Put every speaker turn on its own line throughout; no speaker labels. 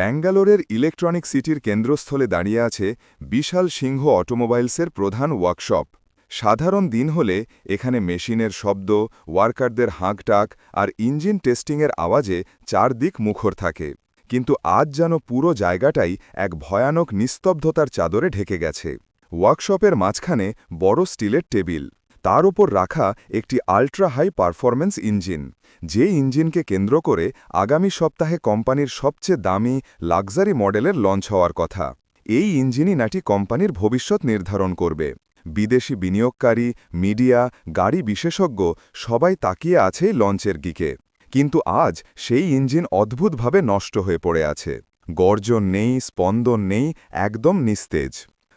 ব্যাঙ্গালোরের ইলেকট্রনিক সিটির কেন্দ্রস্থলে দাঁড়িয়ে আছে বিশাল সিংহ অটোমোবাইলসের প্রধান ওয়ার্কশপ। সাধারণ দিন হলে এখানে মেশিনের শব্দ, ওয়ার্কারদের হাঁকটাক আর ইঞ্জিন টেস্টিংয়ের আওয়াজে চারদিক মুখর থাকে। কিন্তু আজ যেন পুরো জায়গাটাই এক ভয়ানক নিস্তব্ধতার চাদরে ঢেকে গেছে। ওয়ার্কশপের মাঝখানে বড় স্টিলের টেবিল। তার উপর রাখা একটি আল্ট্রা হাই পারফরম্যান্স ইঞ্জিন যে ইঞ্জিনকে কেন্দ্র করে আগামী সপ্তাহে কোম্পানির সবচেয়ে দামি লাক্সারি মডেলের লঞ্চ হওয়ার কথা। এই ইঞ্জিনই নাটি কোম্পানির ভবিষ্যৎ নির্ধারণ করবে। বিদেশি বিনিয়োগকারী মিডিয়া গাড়ি বিশেষজ্ঞ সবাই তাকিয়ে আছে লঞ্চের গিকে কিন্তু আজ সেই ইঞ্জিন অদ্ভুতভাবে নষ্ট হয়ে পড়ে আছে। গর্জন নেই, স্পন্দন নেই, একদম নিস্তেজ।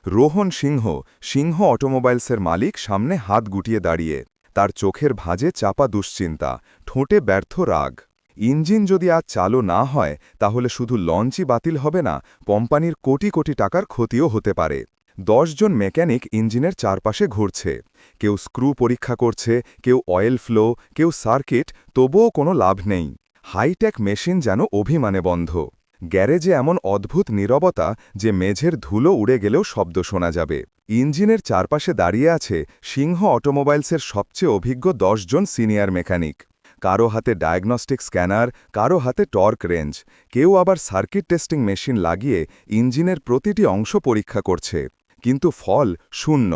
রোহন সিংহ সিংহ অটোমোবাইলসের মালিক, সামনে হাত গুটিয়ে দাঁড়িয়ে। তার চোখের ভাঁজে চাপা দুশ্চিন্তা, ঠোঁটে ব্যর্থ রাগ। ইঞ্জিন যদি আজ চালু না হয়, তাহলে শুধু লঞ্চই বাতিল হবে না, কোম্পানির কোটি কোটি টাকার ক্ষতিও হতে পারে। জন মেকানিক ইঞ্জিনের চারপাশে ঘুরছে। কেউ স্ক্রু পরীক্ষা করছে, কেউ অয়েল ফ্লো, কেউ সার্কিট, তবুও কোনো লাভ নেই। হাইটেক মেশিন যেন অভিমানে বন্ধ। গ্যারেজে এমন অদ্ভুত নীরবতা যে মেঝের ধুলো উড়ে গেলেও শব্দ শোনা যাবে। ইঞ্জিনের চারপাশে দাঁড়িয়ে আছে সিংহ অটোমোবাইলসের সবচেয়ে অভিজ্ঞ জন সিনিয়র মেকানিক। কারও হাতে ডায়াগনস্টিক স্ক্যানার, কারও হাতে টর্ক রেঞ্জ। কেউ আবার সার্কিট টেস্টিং মেশিন লাগিয়ে ইঞ্জিনের প্রতিটি অংশ পরীক্ষা করছে। কিন্তু ফল শূন্য।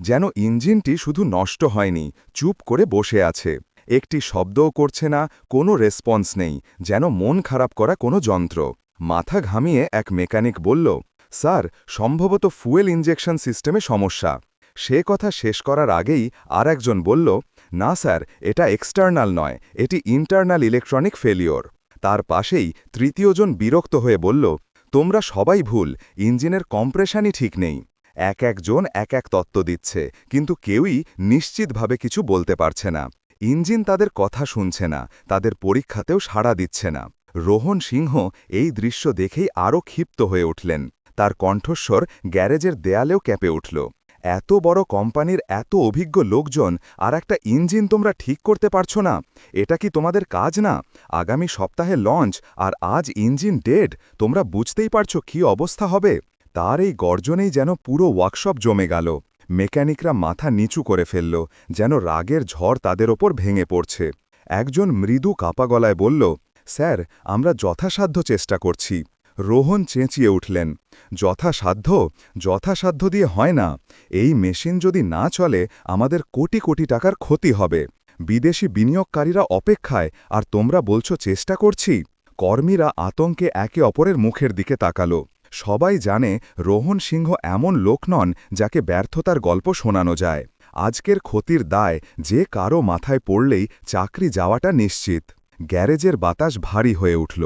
যেন ইঞ্জিনটি শুধু নষ্ট হয়নি, চুপ করে বসে আছে। একটি শব্দও করছে না, কোনো রেসপন্স নেই, যেন মন খারাপ করা কোনো যন্ত্র। মাথা ঘামিয়ে এক মেকানিক বলল, স্যার, সম্ভবত ফুয়েল ইঞ্জেকশন সিস্টেমে সমস্যা। সে কথা শেষ করার আগেই আর একজন বলল, না স্যার, এটা এক্সটার্নাল নয়, এটি ইন্টারনাল ইলেকট্রনিক ফেলিওর। তার পাশেই তৃতীয়জন বিরক্ত হয়ে বলল, তোমরা সবাই ভুল, ইঞ্জিনের কম্প্রেশনই ঠিক নেই। এক একজন এক এক তত্ত্ব দিচ্ছে, কিন্তু কেউই নিশ্চিতভাবে কিছু বলতে পারছে না। ইঞ্জিন তাদের কথা শুনছে না, তাদের পরীক্ষাতেও সাড়া দিচ্ছে না। রোহন সিংহ এই দৃশ্য দেখেই আরও ক্ষিপ্ত হয়ে উঠলেন। তার কণ্ঠস্বর গ্যারেজের দেয়ালেও ক্যাপে উঠল। এত বড় কোম্পানির এত অভিজ্ঞ লোকজন, আর একটা ইঞ্জিন তোমরা ঠিক করতে পারছ না। এটা কি তোমাদের কাজ না? আগামী সপ্তাহে লঞ্চ, আর আজ ইঞ্জিন ডেড, তোমরা বুঝতেই পারছ কি অবস্থা হবে? তার এই গর্জনেই যেন পুরো ওয়ার্কশপ জমে গেল। মেকানিকরা মাথা নিচু করে ফেলল, যেন রাগের ঝড় তাদের ওপর ভেঙে পড়ছে। একজন মৃদু কাপা গলায় বলল স্যার, আমরা যথাসাধ্য চেষ্টা করছি। রোহন চেঁচিয়ে উঠলেন, যথাসাধ্য? যথাসাধ্য দিয়ে হয় না। এই মেশিন যদি না চলে, আমাদের কোটি কোটি টাকার ক্ষতি হবে। বিদেশি বিনিয়োগকারীরা অপেক্ষায়, আর তোমরা বলছো চেষ্টা করছি? কর্মীরা আতঙ্কে একে অপরের মুখের দিকে তাকালো। সবাই জানে, রোহন সিংহ এমন লোক নন যাকে ব্যর্থতার গল্প শোনানো যায়। আজকের ক্ষতির দায় যে কারও মাথায় পড়লেই চাকরি যাওয়াটা নিশ্চিত। গ্যারেজের বাতাস ভারী হয়ে উঠল।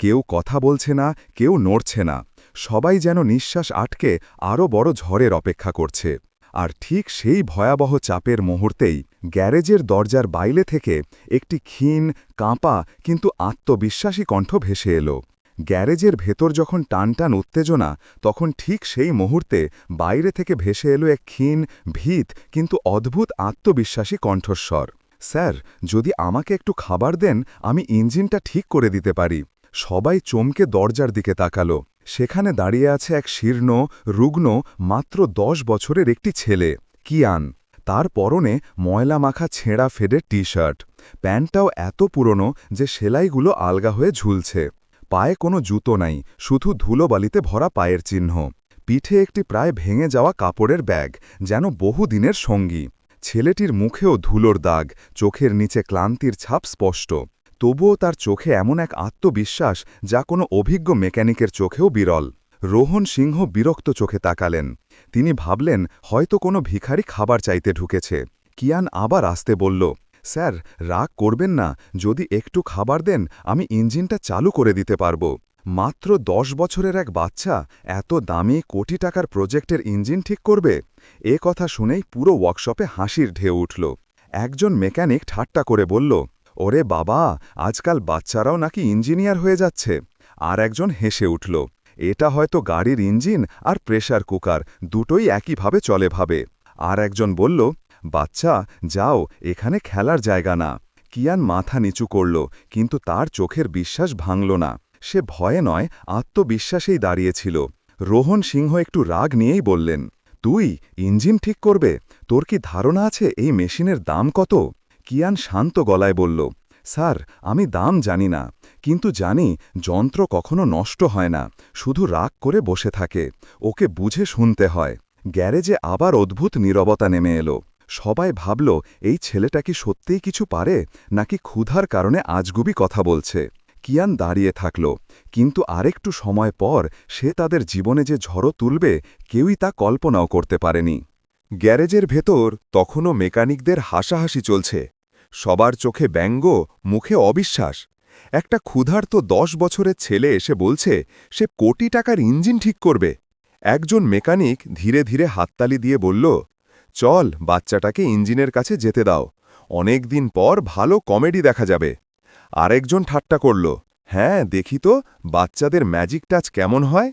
কেউ কথা বলছে না, কেউ নড়ছে না। সবাই যেন নিঃশ্বাস আটকে আরও বড় ঝড়ের অপেক্ষা করছে। আর ঠিক সেই ভয়াবহ চাপের মুহূর্তেই গ্যারেজের দরজার বাইলে থেকে একটি ক্ষীণ, কাঁপা, কিন্তু আত্মবিশ্বাসী কণ্ঠ ভেসে এলো। গ্যারেজের ভেতর যখন টানটান উত্তেজনা, তখন ঠিক সেই মুহূর্তে বাইরে থেকে ভেসে এলো এক ক্ষীণ, ভীত, কিন্তু অদ্ভুত আত্মবিশ্বাসী কণ্ঠস্বর। স্যার, যদি আমাকে একটু খাবার দেন, আমি ইঞ্জিনটা ঠিক করে দিতে পারি। সবাই চমকে দরজার দিকে তাকালো। সেখানে দাঁড়িয়ে আছে এক শীর্ণ, রুগ্ন, মাত্র দশ বছরের একটি ছেলে। কিয়ান তার পরনে ময়লা মাখা ছেঁড়া ফেডের টি শার্ট প্যান্টটাও এত পুরনো যে সেলাইগুলো আলগা হয়ে ঝুলছে। পায়ে কোনো জুতো নাই, শুধু ধুলোবালিতে ভরা পায়ের চিহ্ন। পিঠে একটি প্রায় ভেঙে যাওয়া কাপড়ের ব্যাগ, যেন বহুদিনের সঙ্গী। ছেলেটির মুখেও ধুলোর দাগ, চোখের নিচে ক্লান্তির ছাপ স্পষ্ট। তবুও তার চোখে এমন এক আত্মবিশ্বাস যা কোনো অভিজ্ঞ মেকানিকের চোখেও বিরল। রোহন সিংহ বিরক্ত চোখে তাকালেন। তিনি ভাবলেন, হয়তো কোনো ভিখারি খাবার চাইতে ঢুকেছে। কিয়ান আবার আসতে বলল, স্যার, রাগ করবেন না। যদি একটু খাবার দেন, আমি ইঞ্জিনটা চালু করে দিতে পারব। মাত্র দশ বছরের এক বাচ্চা এত দামি কোটি টাকার প্রজেক্টের ইঞ্জিন ঠিক করবে? এ কথা শুনেই পুরো ওয়ার্কশপে হাসির ঢেউ উঠল। একজন মেকানিক ঠাট্টা করে বলল, ওরে বাবা, আজকাল বাচ্চারাও নাকি ইঞ্জিনিয়ার হয়ে যাচ্ছে। আর একজন হেসে উঠল, এটা হয়তো গাড়ির ইঞ্জিন আর প্রেশার কুকার, দুটোই একইভাবে চলে ভাবে। আর একজন বলল, বাচ্চা, যাও, এখানে খেলার জায়গা না। কিয়ান মাথা নিচু করল, কিন্তু তার চোখের বিশ্বাস ভাঙল না। সে ভয়ে নয়, আত্মবিশ্বাসেই দাঁড়িয়েছিল। রোহন সিংহ একটু রাগ নিয়েই বললেন, তুই, ইঞ্জিন ঠিক করবে? তোর কি ধারণা আছে এই মেশিনের দাম কত? কিয়ান শান্ত গলায় বলল, স্যার, আমি দাম জানি না। কিন্তু জানি, যন্ত্র কখনো নষ্ট হয় না। শুধু রাগ করে বসে থাকে। ওকে বুঝে শুনতে হয়। গ্যারেজে আবার অদ্ভুত নীরবতা নেমে এলো। সবাই ভাবল, এই ছেলেটা কি সত্যিই কিছু পারে? নাকি ক্ষুধার কারণে আজগুবি কথা বলছে? কিয়ান দাঁড়িয়ে থাকল, কিন্তু আরেকটু সময় পর সে তাদের জীবনে যে ঝড়ো তুলবে, কেউই তা কল্পনাও করতে পারেনি। গ্যারেজের ভেতর তখনও মেকানিকদের হাসাহাসি চলছে। সবার চোখে ব্যঙ্গ, মুখে অবিশ্বাস। একটা ক্ষুধার্ত দশ বছরের ছেলে এসে বলছে, সে কোটি টাকার ইঞ্জিন ঠিক করবে। একজন মেকানিক ধীরে ধীরে হাততালি দিয়ে বলল, চল, বাচ্চাটাকে ইঞ্জিনের কাছে যেতে দাও। অনেক দিন পর ভালো কমেডি দেখা যাবে। আরেকজন ঠাট্টা করল হ্যাঁ দেখি তো, বাচ্চাদের ম্যাজিক টাচ কেমন হয়?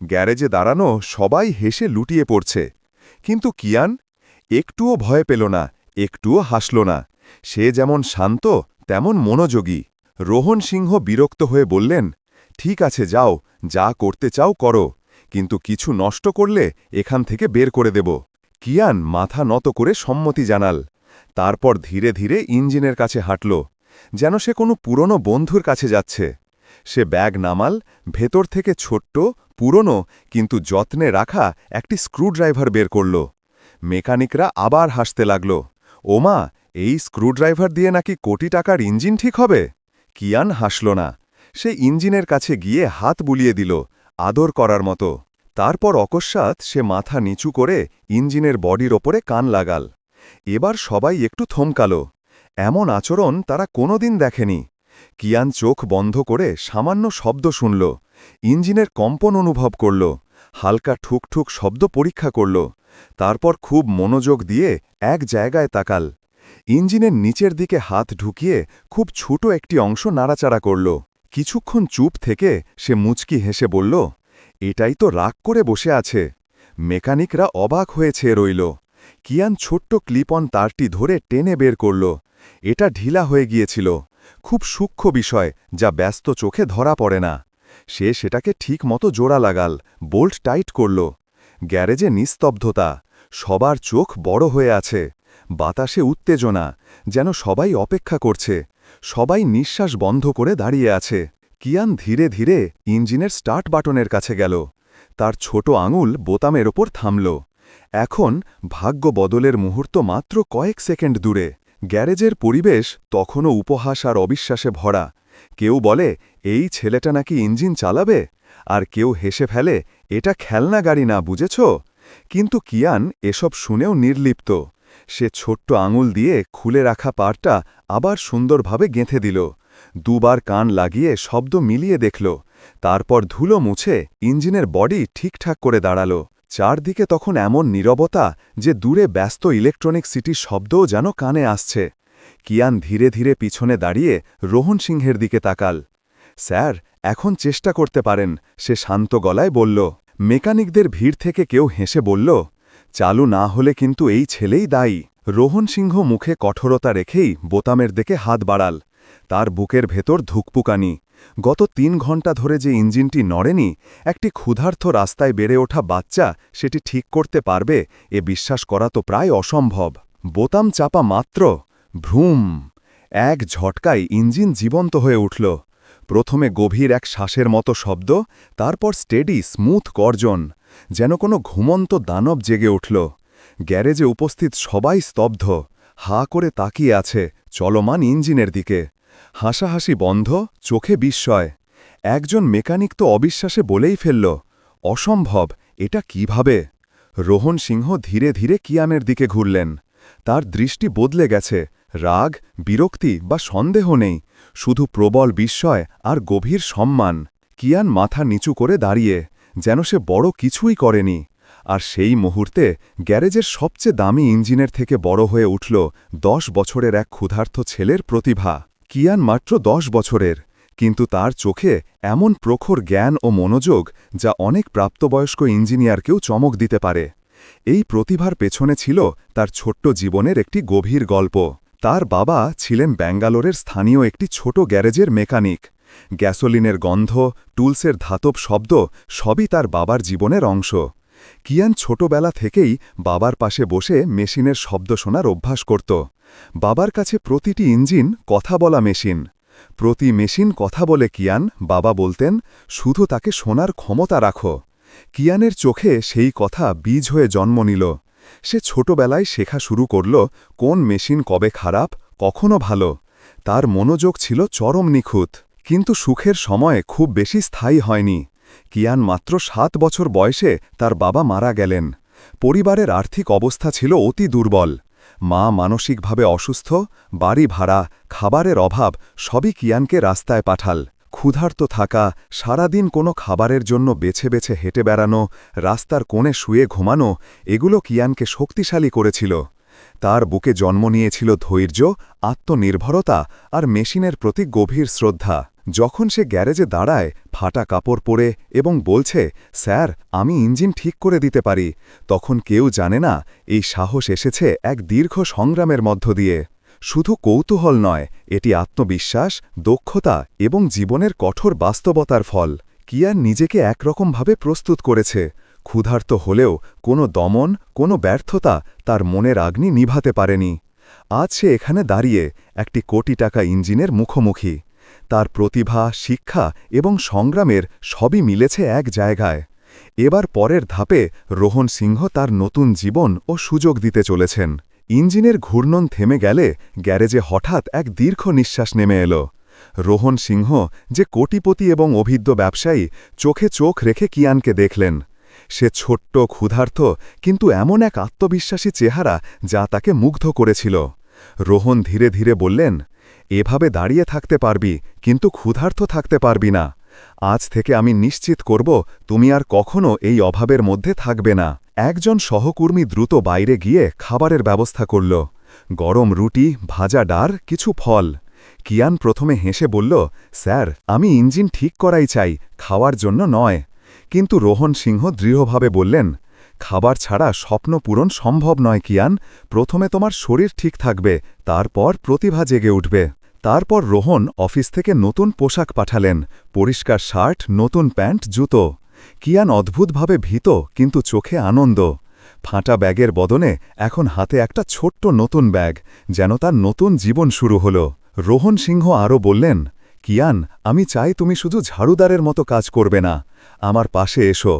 গ্যারেজে দাঁড়ানো সবাই হেসে লুটিয়ে পড়ছে। কিন্তু কিয়ান একটুও ভয় পেল না, একটুও হাসল না। সে যেমন শান্ত, তেমন মনোযোগী। রোহন সিংহ বিরক্ত হয়ে বললেন, ঠিক আছে, যাও, যা করতে চাও করো, কিন্তু কিছু নষ্ট করলে এখান থেকে বের করে দেব। কিয়ান মাথা নত করে সম্মতি জানাল। তারপর ধীরে ধীরে ইঞ্জিনের কাছে হাঁটল। যেন সে কোনো পুরনো বন্ধুর কাছে যাচ্ছে। সে ব্যাগ নামাল, ভেতর থেকে ছোট্ট, পুরনো, কিন্তু যত্নে রাখা একটি স্ক্রুড্রাইভার বের করল। মেকানিকরা আবার হাসতে লাগল। ওমা, এই স্ক্রুড্রাইভার দিয়ে নাকি কোটি টাকার ইঞ্জিন ঠিক হবে? কিয়ান হাসল না। সে ইঞ্জিনের কাছে গিয়ে হাত বুলিয়ে দিল, আদর করার মতো। তারপর অকস্মাৎ সে মাথা নিচু করে ইঞ্জিনের বডির ওপরে কান লাগাল। এবার সবাই একটু থমকাল। এমন আচরণ তারা কোনোদিন দেখেনি। কিয়ান চোখ বন্ধ করে সামান্য শব্দ শুনল। ইঞ্জিনের কম্পন অনুভব করল। হালকা ঠুকঠুক শব্দ পরীক্ষা করল। তারপর খুব মনোযোগ দিয়ে এক জায়গায় তাকাল। ইঞ্জিনের নিচের দিকে হাত ঢুকিয়ে খুব ছোট একটি অংশ নাড়াচাড়া করল। কিছুক্ষণ চুপ থেকে সে মুচকি হেসে বলল, এটাই তো রাগ করে বসে আছে। মেকানিকরা অবাক হয়েছে রইল কিয়ান ছোট্ট ক্লিপন তারটি ধরে টেনে বের করল। এটা ঢিলা হয়ে গিয়েছিল। খুব সূক্ষ্ম বিষয়, যা ব্যস্ত চোখে ধরা পড়ে না। সে সেটাকে ঠিক মতো জোড়া লাগাল, বোল্ট টাইট করল। গ্যারেজে নিস্তব্ধতা, সবার চোখ বড় হয়ে আছে। বাতাসে উত্তেজনা, যেন সবাই অপেক্ষা করছে, সবাই নিঃশ্বাস বন্ধ করে দাঁড়িয়ে আছে। কিয়ান ধীরে ধীরে ইঞ্জিনের স্টার্ট বাটনের কাছে গেল। তার ছোট আঙুল বোতামের ওপর থামল। এখন ভাগ্য বদলের মুহূর্ত মাত্র কয়েক সেকেন্ড দূরে। গ্যারেজের পরিবেশ তখনও উপহাস আর অবিশ্বাসে ভরা। কেউ বলে, এই ছেলেটা নাকি ইঞ্জিন চালাবে? আর কেউ হেসে ফেলে, এটা খেলনা গাড়ি না, বুঝেছ? কিন্তু কিয়ান এসব শুনেও নির্লিপ্ত। সে ছোট্ট আঙুল দিয়ে খুলে রাখা পারটা আবার সুন্দরভাবে গেঁথে দিল। দুবার কান লাগিয়ে শব্দ মিলিয়ে দেখল। তারপর ধুলো মুছে ইঞ্জিনের বডি ঠিকঠাক করে দাঁড়াল। চারদিকে তখন এমন নীরবতা যে দূরে ব্যস্ত ইলেকট্রনিক সিটির শব্দও যেন কানে আসছে। কিয়ান ধীরে ধীরে পিছনে দাঁড়িয়ে রোহন সিংহের দিকে তাকাল। স্যার, এখন চেষ্টা করতে পারেন, সে শান্ত গলায় বলল। মেকানিকদের ভিড় থেকে কেউ হেসে বলল, চালু না হলে কিন্তু এই ছেলেই দায়ী। রোহন সিংহ মুখে কঠোরতা রেখেই বোতামের দিকে হাত বাড়াল। তার বুকের ভেতর ধুকপুকানি। গত তিন ঘণ্টা ধরে যে ইঞ্জিনটি নড়েনি, একটি ক্ষুধার্থ রাস্তায় বেড়ে ওঠা বাচ্চা সেটি ঠিক করতে পারবে এ বিশ্বাস করা তো প্রায় অসম্ভব। বোতাম চাপা মাত্র, ভ্রুম, এক ঝটকায় ইঞ্জিন জীবন্ত হয়ে উঠল। প্রথমে গভীর এক শ্বাসের মতো শব্দ, তারপর স্টেডি, স্মুথ গর্জন, যেন কোনো ঘুমন্ত দানব জেগে উঠল। গ্যারেজে উপস্থিত সবাই স্তব্ধ, হা করে তাকিয়ে আছে চলমান ইঞ্জিনের দিকে। হাসাহাসি বন্ধ, চোখে বিস্ময়। একজন মেকানিক তো অবিশ্বাসে বলেই ফেলল, অসম্ভব, এটা কীভাবে? রোহন সিংহ ধীরে ধীরে কিয়ানের দিকে ঘুরলেন। তার দৃষ্টি বদলে গেছে, রাগ, বিরক্তি বা সন্দেহ নেই, শুধু প্রবল বিস্ময় আর গভীর সম্মান। কিয়ান মাথা নিচু করে দাঁড়িয়ে, যেন সে বড় কিছুই করেনি। আর সেই মুহূর্তে গ্যারেজের সবচেয়ে দামি ইঞ্জিনের থেকে বড় হয়ে উঠল দশ বছরের এক ক্ষুধার্থ ছেলের প্রতিভা। কিয়ান মাত্র দশ বছরের, কিন্তু তার চোখে এমন প্রখর জ্ঞান ও মনোযোগ যা অনেক প্রাপ্তবয়স্ক ইঞ্জিনিয়ারকেও চমক দিতে পারে। এই প্রতিভার পেছনে ছিল তার ছোট্ট জীবনের একটি গভীর গল্প। তার বাবা ছিলেন ব্যাঙ্গালোরের স্থানীয় একটি ছোট গ্যারেজের মেকানিক।
গ্যাসোলিনের গন্ধ, টুলসের ধাতব শব্দ সবই তার বাবার জীবনের অংশ। কিয়ান ছোটবেলা থেকেই বাবার পাশে বসে মেশিনের শব্দ শোনার অভ্যাস করত। বাবার কাছে প্রতিটি ইঞ্জিন কথা বলা মেশিন। প্রতি মেশিন কথা বলে কিয়ান বাবা বলতেন, শুধু তাকে শোনার ক্ষমতা রাখো। কিয়ানের চোখে সেই কথা বীজ হয়ে জন্ম নিল। সে ছোটবেলায় শেখা শুরু করল, কোন মেশিন কবে খারাপ, কখনো ভালো। তার মনোযোগ ছিল চরম নিখুঁত। কিন্তু সুখের সময় খুব বেশি স্থায়ী হয়নি। কিয়ান মাত্র সাত বছর বয়সে তার বাবা মারা গেলেন। পরিবারের আর্থিক অবস্থা ছিল অতি দুর্বল। মা মানসিকভাবে অসুস্থ, বাড়ি ভাড়া, খাবারের অভাব, সবই কিয়ানকে রাস্তায় পাঠাল। ক্ষুধার্ত থাকা, সারাদিন কোনো খাবারের জন্য বেছে বেছে হেঁটে বেড়ানো, রাস্তার কোণে শুয়ে ঘুমানো, এগুলো কিয়ানকে শক্তিশালী করেছিল। তার বুকে জন্ম নিয়েছিল ধৈর্য, আত্মনির্ভরতা আর মেশিনের প্রতি গভীর শ্রদ্ধা। যখন সে গ্যারেজে দাঁড়ায়, ফাটা কাপড় পরে এবং বলছে, স্যার, আমি ইঞ্জিন ঠিক করে দিতে পারি। তখন কেউ জানে না, এই সাহস এসেছে এক দীর্ঘ সংগ্রামের মধ্য দিয়ে। শুধু কৌতূহল নয়, এটি আত্মবিশ্বাস, দক্ষতা এবং জীবনের কঠোর বাস্তবতার ফল। কিয়ার নিজেকে একরকমভাবে প্রস্তুত করেছে। ক্ষুধার্ত হলেও কোনো দমন, কোনো ব্যর্থতা তার মনের আগ্নি নিভাতে পারেনি। আজ সে এখানে দাঁড়িয়ে একটি কোটি টাকা ইঞ্জিনের মুখোমুখি। তার প্রতিভা, শিক্ষা এবং সংগ্রামের সবই মিলেছে এক জায়গায়। এবার পরের ধাপে রোহন সিংহ তার নতুন জীবন ও সুযোগ দিতে চলেছেন। ইঞ্জিনের ঘূর্ণন থেমে গেলে গ্যারেজে হঠাৎ এক দীর্ঘ নিঃশ্বাস নেমে এলো। রোহন সিংহ যে কোটিপতি এবং অভিজ্ঞ ব্যবসায়ী চোখে চোখ রেখে কিয়ানকে দেখলেন। সে ছোট্ট ক্ষুধার্থ কিন্তু এমন এক আত্মবিশ্বাসী চেহারা যা তাকে মুগ্ধ করেছিল। রোহন ধীরে ধীরে বললেন, এভাবে দাঁড়িয়ে থাকতে পারবি, কিন্তু ক্ষুধার্থ থাকতে পারবি না। আজ থেকে আমি নিশ্চিত করব, তুমি আর কখনো এই অভাবের মধ্যে থাকবে না। একজন সহকর্মী দ্রুত বাইরে গিয়ে খাবারের ব্যবস্থা করল। গরম রুটি, ভাজা ডার, কিছু ফল। কিয়ান প্রথমে হেসে বলল, স্যার, আমি ইঞ্জিন ঠিক করাই চাই, খাওয়ার জন্য নয়। কিন্তু রোহন সিংহ দৃঢ়ভাবে বললেন, খাবার ছাড়া স্বপ্ন পূরণ সম্ভব নয়, কিয়ান। প্রথমে তোমার শরীর ঠিক থাকবে, তারপর প্রতিভা জেগে উঠবে। তারপর রোহন অফিস থেকে নতুন পোশাক পাঠালেন, পরিষ্কার শার্ট, নতুন প্যান্ট, জুতো। কিয়ান অদ্ভুতভাবে ভীত, কিন্তু চোখে আনন্দ। ফাঁটা ব্যাগের বদনে এখন হাতে একটা ছোট্ট নতুন ব্যাগ, যেন তার নতুন জীবন শুরু হল। রোহন সিংহ আরও বললেন, কিয়ান, আমি চাই তুমি শুধু ঝাড়ুদারের মতো কাজ করবে না। আমার পাশে এসো।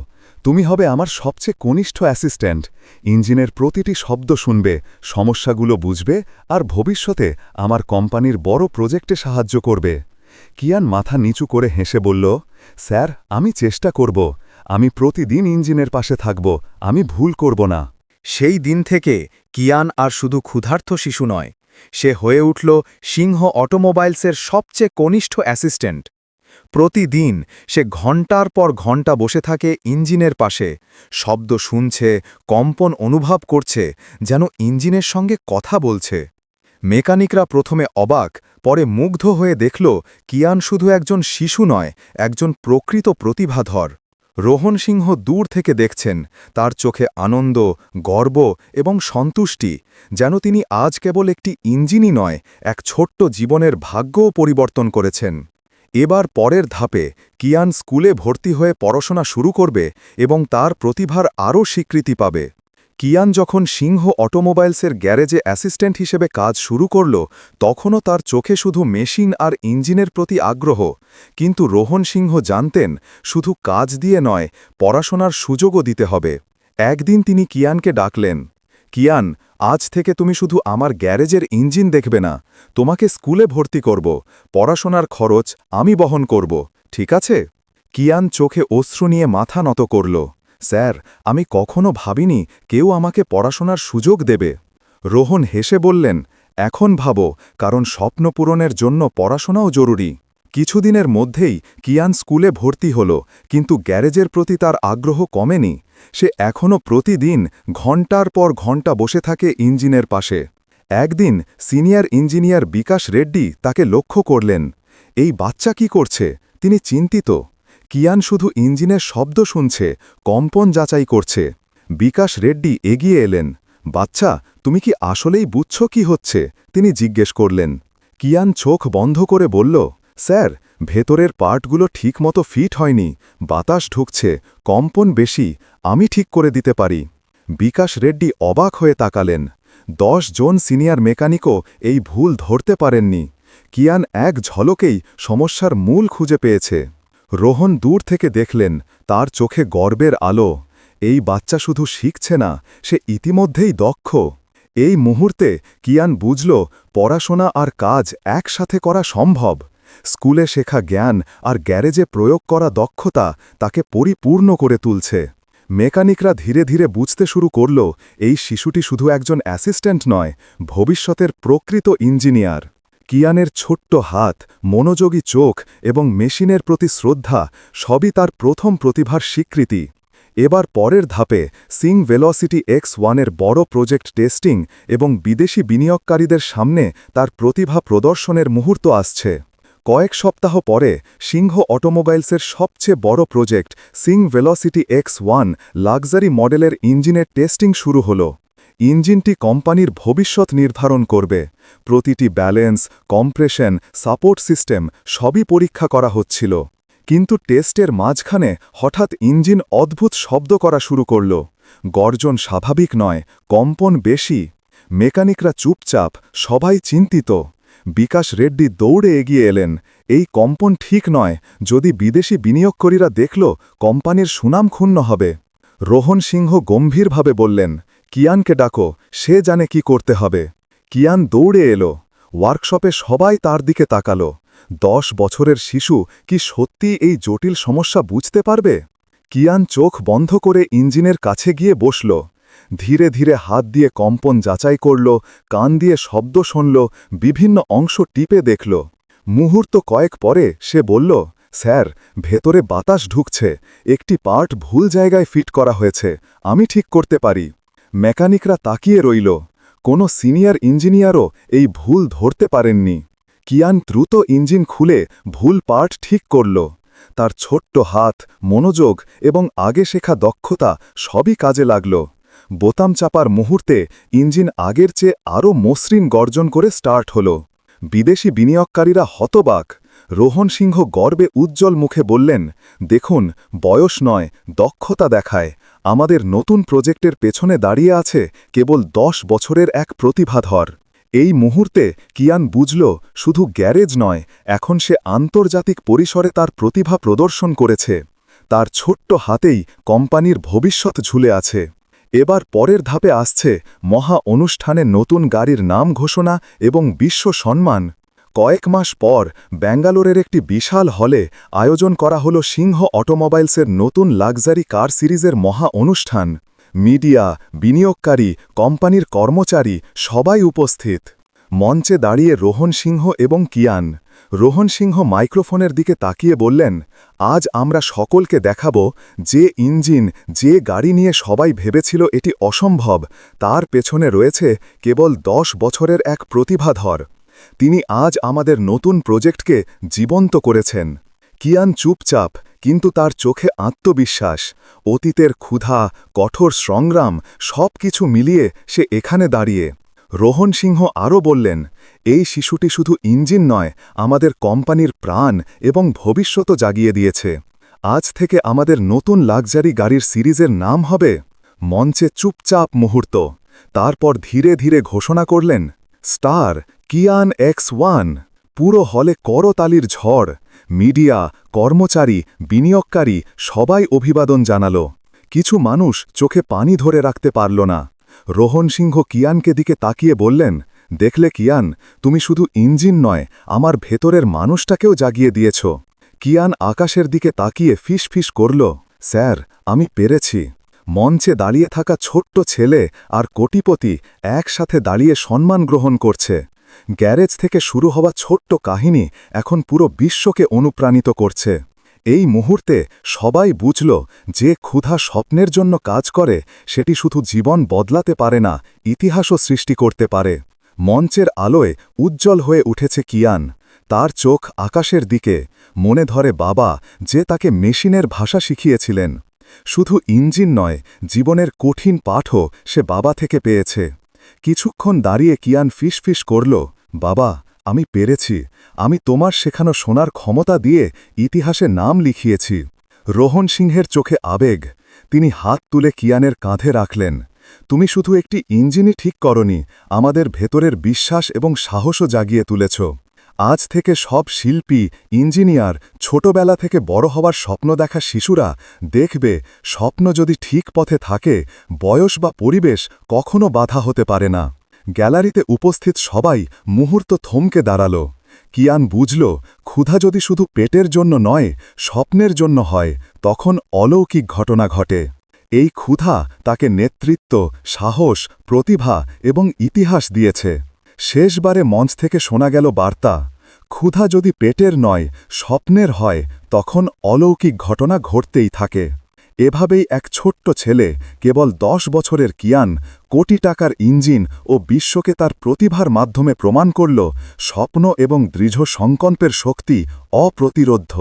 তুমি হবে আমার সবচেয়ে কনিষ্ঠ অ্যাসিস্ট্যান্ট ইঞ্জিনের প্রতিটি শব্দ শুনবে, সমস্যাগুলো বুঝবে আর ভবিষ্যতে আমার কোম্পানির বড় প্রজেক্টে সাহায্য করবে। কিয়ান মাথা নিচু করে হেসে বলল, স্যার, আমি চেষ্টা করব। আমি প্রতিদিন ইঞ্জিনের পাশে থাকব। আমি ভুল করব না।
সেই দিন থেকে কিয়ান আর শুধু ক্ষুধার্থ শিশু নয়, সে হয়ে উঠল সিংহ অটোমোবাইলসের সবচেয়ে কনিষ্ঠ অ্যাসিস্ট্যান্ট প্রতিদিন সে ঘণ্টার পর ঘণ্টা বসে থাকে ইঞ্জিনের পাশে। শব্দ শুনছে, কম্পন অনুভব করছে, যেন ইঞ্জিনের সঙ্গে কথা বলছে। মেকানিকরা প্রথমে অবাক, পরে মুগ্ধ হয়ে দেখল, কিয়ান শুধু একজন শিশু নয়, একজন প্রকৃত প্রতিভাধর। রোহন সিংহ দূর থেকে দেখছেন, তার চোখে আনন্দ, গর্ব এবং সন্তুষ্টি, যেন তিনি আজ কেবল একটি ইঞ্জিনই নয়, এক ছোট্ট জীবনের ভাগ্যও পরিবর্তন করেছেন। এবার পরের ধাপে কিয়ান স্কুলে ভর্তি হয়ে পড়াশোনা শুরু করবে এবং তার প্রতিভার আরও স্বীকৃতি পাবে। কিয়ান যখন সিংহ অটোমোবাইলসের গ্যারেজে অ্যাসিস্ট্যান্ট হিসেবে কাজ শুরু করল, তখনও তার চোখে শুধু মেশিন আর ইঞ্জিনের প্রতি আগ্রহ। কিন্তু রোহন সিংহ জানতেন, শুধু কাজ দিয়ে নয়, পড়াশোনার সুযোগও দিতে হবে। একদিন তিনি কিয়ানকে ডাকলেন কিয়ান, আজ থেকে তুমি শুধু আমার গ্যারেজের ইঞ্জিন দেখবে না, তোমাকে স্কুলে ভর্তি করব, পড়াশোনার খরচ আমি বহন করব, ঠিক আছে? কিয়ান চোখে অশ্রু নিয়ে মাথা নত করল, স্যার, আমি কখনো ভাবিনি কেউ আমাকে পড়াশোনার সুযোগ দেবে। রোহন হেসে বললেন, এখন ভাবো, কারণ স্বপ্ন পূরণের জন্য পড়াশোনাও জরুরি। কিছুদিনের মধ্যেই কিয়ান স্কুলে ভর্তি হল, কিন্তু গ্যারেজের প্রতি তার আগ্রহ কমেনি। সে এখনও প্রতিদিন ঘণ্টার পর ঘণ্টা বসে থাকে ইঞ্জিনের পাশে। একদিন সিনিয়র ইঞ্জিনিয়ার বিকাশ রেড্ডি তাকে লক্ষ্য করলেন। এই বাচ্চা কি করছে? তিনি চিন্তিত। কিয়ান শুধু ইঞ্জিনের শব্দ শুনছে, কম্পন যাচাই করছে। বিকাশ রেড্ডি এগিয়ে এলেন। বাচ্চা, তুমি কি আসলেই বুঝছ কি হচ্ছে? তিনি জিজ্ঞেস করলেন। কিয়ান চোখ বন্ধ করে বলল
স্যার, ভেতরের পার্টগুলো ঠিকমতো ফিট হয়নি, বাতাস ঢুকছে, কম্পন বেশি, আমি ঠিক করে দিতে পারি। বিকাশ রেড্ডি অবাক হয়ে তাকালেন। দশ জন সিনিয়র মেকানিকও এই ভুল ধরতে পারেননি। কিয়ান এক ঝলকেই সমস্যার মূল খুঁজে পেয়েছে। রোহন দূর থেকে দেখলেন, তার চোখে গর্বের আলো। এই বাচ্চা শুধু শিখছে না, সে ইতিমধ্যেই দক্ষ। এই মুহূর্তে কিয়ান বুঝল, পড়াশোনা আর কাজ একসাথে করা সম্ভব। স্কুলে শেখা জ্ঞান আর গ্যারেজে প্রয়োগ করা দক্ষতা তাকে পরিপূর্ণ করে তুলছে। মেকানিকরা ধীরে ধীরে বুঝতে শুরু করল, এই শিশুটি শুধু একজন অ্যাসিস্ট্যান্ট নয়, ভবিষ্যতের প্রকৃত ইঞ্জিনিয়ার। কিয়ানের ছোট্ট হাত, মনোযোগী চোখ এবং মেশিনের প্রতি শ্রদ্ধা সবই তার প্রথম প্রতিভার স্বীকৃতি। এবার পরের ধাপে সিং ভেলোসিটি এক্স ওয়ানের বড় প্রজেক্ট টেস্টিং এবং বিদেশি বিনিয়োগকারীদের সামনে তার প্রতিভা প্রদর্শনের মুহূর্ত আসছে। কয়েক সপ্তাহ পরে সিংহ অটোমোবাইলসের সবচেয়ে বড় project Singh velocity X one luxury মডেলের ইঞ্জিনের টেস্টিং শুরু হল। ইঞ্জিনটি কোম্পানির ভবিষ্যৎ নির্ধারণ করবে। প্রতিটি ব্যালেন্স, কম্প্রেশন, সাপোর্ট সিস্টেম সবই পরীক্ষা করা হচ্ছিল। কিন্তু টেস্টের মাঝখানে হঠাৎ ইঞ্জিন অদ্ভুত শব্দ করা শুরু করল। গর্জন স্বাভাবিক নয়, কম্পন বেশি। মেকানিকরা চুপচাপ, সবাই চিন্তিত। বিকাশ রেড্ডি দৌড়ে এগিয়ে এলেন। এই কম্পন ঠিক নয়, যদি বিদেশি বিনিয়োগকারীরা দেখল, কোম্পানির সুনাম ক্ষুণ্ণ হবে। রোহন সিংহ গম্ভীরভাবে বললেন, কিয়ানকে ডাকো, সে জানে কি করতে হবে। কিয়ান দৌড়ে এলো। ওয়ার্কশপে সবাই তার দিকে তাকালো। দশ বছরের শিশু, কি সত্যি এই জটিল সমস্যা বুঝতে পারবে? কিয়ান চোখ বন্ধ করে ইঞ্জিনের কাছে গিয়ে বসল। ধীরে ধীরে হাত দিয়ে কম্পন যাচাই করল, কান দিয়ে শব্দ শুনল, বিভিন্ন অংশ টিপে দেখল। মুহূর্ত কয়েক পরে সে বলল, স্যার, ভেতরে বাতাস ঢুকছে, একটি পার্ট ভুল জায়গায় ফিট করা হয়েছে, আমি ঠিক করতে পারি। মেকানিকরা তাকিয়ে রইল, কোনো সিনিয়র ইঞ্জিনিয়ারও এই ভুল ধরতে পারেননি। কিয়ান দ্রুত ইঞ্জিন খুলে ভুল পার্ট ঠিক করল। তার ছোট্ট হাত, মনোযোগ এবং আগে শেখা দক্ষতা সবই কাজে লাগল। বোতাম চাপার মুহূর্তে ইঞ্জিন আগের চেয়ে আরও মসৃণ গর্জন করে স্টার্ট হল। বিদেশি বিনিয়োগকারীরা হতবাক। রোহন সিংহ গর্বে উজ্জ্বল মুখে বললেন, দেখুন, বয়স নয়, দক্ষতা দেখায়। আমাদের নতুন প্রজেক্টের পেছনে দাঁড়িয়ে আছে কেবল দশ বছরের এক প্রতিভাধর। এই মুহূর্তে কিয়ান বুঝল, শুধু গ্যারেজ নয়, এখন সে আন্তর্জাতিক পরিসরে তার প্রতিভা প্রদর্শন করেছে। তার ছোট্ট হাতেই কোম্পানির ভবিষ্যৎ ঝুলে আছে। এবার পরের ধাপে আসছে মহা অনুষ্ঠানে নতুন গাড়ির নাম ঘোষণা এবং বিশ্ব সম্মান। কয়েক মাস পর ব্যাঙ্গালোরের একটি বিশাল হলে আয়োজন করা হল সিংহ অটোমোবাইলসের নতুন লাক্সারি কার সিরিজের মহা অনুষ্ঠান। মিডিয়া, বিনিয়োগকারী, কোম্পানির কর্মচারী সবাই উপস্থিত। মঞ্চে দাঁড়িয়ে রোহন সিংহ এবং কিয়ান। রোহন সিংহ মাইক্রোফোনের দিকে তাকিয়ে বললেন, আজ আমরা সকলকে দেখাব যে ইঞ্জিন, যে গাড়ি নিয়ে সবাই ভেবেছিল এটি অসম্ভব, তার পেছনে রয়েছে কেবল দশ বছরের এক প্রতিভাধর। তিনি আজ আমাদের নতুন প্রজেক্টকে জীবন্ত করেছেন। কিয়ান চুপচাপ, কিন্তু তার চোখে আত্মবিশ্বাস, অতীতের ক্ষুধা, কঠোর সংগ্রাম সব কিছু মিলিয়ে সে এখানে দাঁড়িয়ে রোহন সিংহ আরও বললেন, এই শিশুটি শুধু ইঞ্জিন নয়, আমাদের কোম্পানির প্রাণ এবং ভবিষ্যতও জাগিয়ে দিয়েছে। আজ থেকে আমাদের নতুন লাক্সারি গাড়ির সিরিজের নাম হবে মঞ্চে চুপচাপ মুহূর্ত। তারপর ধীরে ধীরে ঘোষণা করলেন, স্টার, কিয়ান এক্স ওয়ান, পুরো হলে করতালির ঝড়, মিডিয়া, কর্মচারী, বিনিয়োগকারী, সবাই অভিবাদন জানাল। কিছু মানুষ চোখে পানি ধরে রাখতে পারল না। রোহন সিংহ কিয়ানকে দিকে তাকিয়ে বললেন, দেখলে কিয়ান, তুমি শুধু ইঞ্জিন নয়, আমার ভেতরের মানুষটাকেও জাগিয়ে দিয়েছ। কিয়ান আকাশের দিকে তাকিয়ে ফিস ফিস করল, স্যার, আমি পেরেছি। মঞ্চে দাঁড়িয়ে থাকা ছোট্ট ছেলে আর কোটিপতি একসাথে দাঁড়িয়ে সম্মান গ্রহণ করছে। গ্যারেজ থেকে শুরু হওয়া ছোট্ট কাহিনী এখন পুরো বিশ্বকে অনুপ্রাণিত করছে। এই মুহূর্তে সবাই বুঝল যে ক্ষুধা স্বপ্নের জন্য কাজ করে, সেটি শুধু জীবন বদলাতে পারে না, ইতিহাসও সৃষ্টি করতে পারে। মঞ্চের আলোয় উজ্জ্বল হয়ে উঠেছে কিয়ান। তার চোখ আকাশের দিকে, মনে ধরে বাবা যে তাকে মেশিনের ভাষা শিখিয়েছিলেন। শুধু ইঞ্জিন নয়, জীবনের কঠিন পাঠও সে বাবা থেকে পেয়েছে। কিছুক্ষণ দাঁড়িয়ে কিয়ান ফিস ফিস করল, বাবা আমি পেরেছি। আমি তোমার শেখানো সোনার ক্ষমতা দিয়ে ইতিহাসে নাম লিখিয়েছি। রোহন সিংহের চোখে আবেগ। তিনি হাত তুলে কিয়ানের কাঁধে রাখলেন। তুমি শুধু একটি ইঞ্জিনই ঠিক করনি, আমাদের ভেতরের বিশ্বাস এবং সাহসও জাগিয়ে তুলেছ। আজ থেকে সব শিল্পী, ইঞ্জিনিয়ার, ছোটবেলা থেকে বড় হওয়ার স্বপ্ন দেখা শিশুরা দেখবে, স্বপ্ন যদি ঠিক পথে থাকে, বয়স বা পরিবেশ কখনো বাধা হতে পারে না। গ্যালারিতে উপস্থিত সবাই মুহূর্ত থমকে দাঁড়াল। কিয়ান বুঝল, ক্ষুধা যদি শুধু পেটের জন্য নয়, স্বপ্নের জন্য হয়, তখন অলৌকিক ঘটনা ঘটে। এই ক্ষুধা তাকে নেতৃত্ব, সাহস, প্রতিভা এবং ইতিহাস দিয়েছে। শেষবারে মঞ্চ থেকে শোনা গেল বার্তা, ক্ষুধা যদি পেটের নয়, স্বপ্নের হয়, তখন অলৌকিক ঘটনা ঘটতেই থাকে। এভাবেই এক ছোট্ট ছেলে কেবল দশ বছরের কিয়ান কোটি টাকার ইঞ্জিন ও বিশ্বকে তার প্রতিভার মাধ্যমে প্রমাণ করল স্বপ্ন এবং দৃঢ় সংকল্পের শক্তি অপ্রতিরোধ্য।